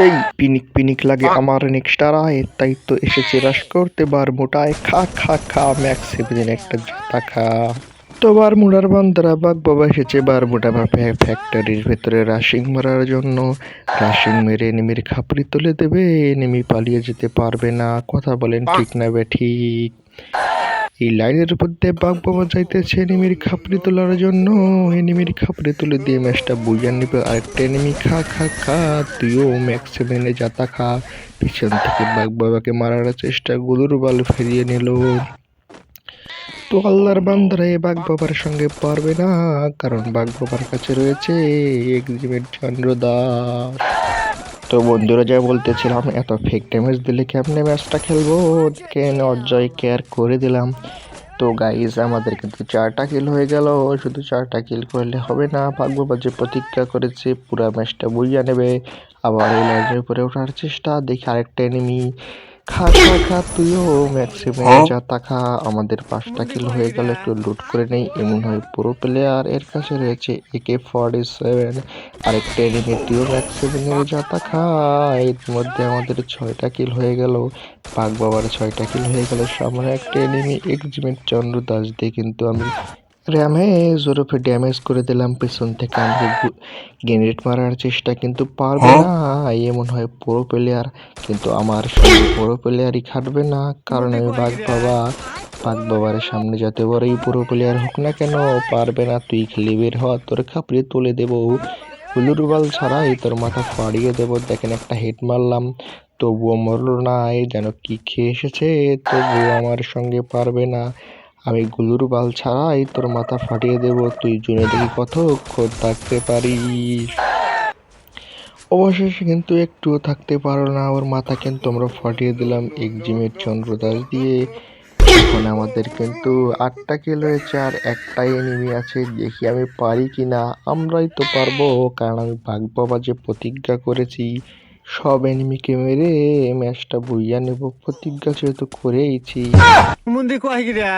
এই পিনিক পিনিক লাগে আমার নেক্সটার আয় তাই তো এসেছে রাস করতে বার মোটায় খা খা খা ম্যাক্স সেভেন একটা জাতা খা। তো বার বারমুডার বান্দারা বাঘ বাবা এসেছে বারমুডা ফ্যাক্টরির ভেতরে রাশিং মারার জন্য। রাশিং মেরে এনিমির খাপড়ি তুলে দেবে এনিমি পালিয়ে যেতে পারবে না। কথা বলেন ঠিক না বে ঠিক। এই লাইনের মধ্যে বাঘ বাবা যাইতেছে, এনিমির খাপড়ি তোলার জন্য। এনিমির খাপড়ি তুলে দিয়ে ম্যাচটা বুঝিয়ে নিবে। আরেকটা এনিমি খা খা খা, তুইও ম্যাক্স সেভেনে যাতা খা। পিছন থেকে বাঘ বাবাকে মারার চেষ্টা গুলুর বাল ফিরিয়ে নিল। তো আল্লাহর বান্দারা এই বাঘ বাবার সঙ্গে পারবে না, কারণ বাঘ বাবার কাছে রয়েছে এক্সিমেট চন্দ্র দাস তো বন্ধুরা যা বলতেছিলাম, এত ফেক ড্যামেজ দিলে কেমনে ম্যাচটা খেলব? কেন অজয় কেয়ার করে দিলাম। তো গাইজ আমাদের কিন্তু চারটা কিল হয়ে গেল। শুধু চারটা কিল করলে হবে না। ভাগ্য বাজে যে প্রতিজ্ঞা করেছে, পুরা ম্যাচটা বুঝিয়ে নেবে। আবার এই লাইনের উপরে ওঠার চেষ্টা, দেখি আরেকটা এনিমি খা খা খা তুইও ম্যাক্সিমাম যা খা। আমাদের পাঁচটা কিল হয়ে গেল একটু লুট করে নেই। এমন হয় পুরো প্লেয়ার এর কাছে রয়েছে একে ফর্টি সেভেন আরেকটা এনিমি তুইও ম্যাক্সিমাম যাতা খা। এর মধ্যে আমাদের ছয়টা কিল হয়ে গেল। পাক বাবার ছয়টা কিল হয়ে গেল। সামনে একটা এনিমি এক্সিমেন্ট চন্দ্র দাস দিয়ে কিন্তু আমি র্যামেজ ওরফে ড্যামেজ করে দিলাম পেছন থেকে আমাকে গ্রেনেড মারার চেষ্টা কিন্তু পারবে না। এমন হয় পুরো প্লেয়ার কিন্তু আমার পুরো প্লেয়ারই খাটবে না। কারণ আমি বাঘ বাবা বাঘ বাবার সামনে যত বড়ই পুরো প্লেয়ার হোক না কেন পারবে না। তুই খেলে বের হ তোর খাপড়ে তুলে দেবো। হুলুর বাল ছাড়াই তোর মাথা ফাড়িয়ে দেবো। দেখেন একটা হেড মারলাম তবুও মরলো না। যেন কি খেয়ে এসেছে তবুও আমার সঙ্গে পারবে না। আমি গুলুর বাল ছাড়াই তোর মাথা ফাটিয়ে দেব, তুই জুনে দেখি কতক্ষণ থাকতে পারিস। অবশেষে কিন্তু একটুও থাকতে পারো না, ওর মাথা কিন্তু আমরা ফাটিয়ে দিলাম একজিমের চন্দ্রদাস দিয়ে। এখন আমাদের কিন্তু আটটা কিল রয়েছে আর একটাই এনিমি আছে, দেখি আমি পারি কি না আমরাই তো পারব, কারণ আমি বাবা প্রতিজ্ঞা করেছি। সব এনিমিকে মেরে ম্যাচটা বইয়া নেব। প্রতিজ্ঞা যেহেতু করেইছি। মুন্দি কয় গিরা?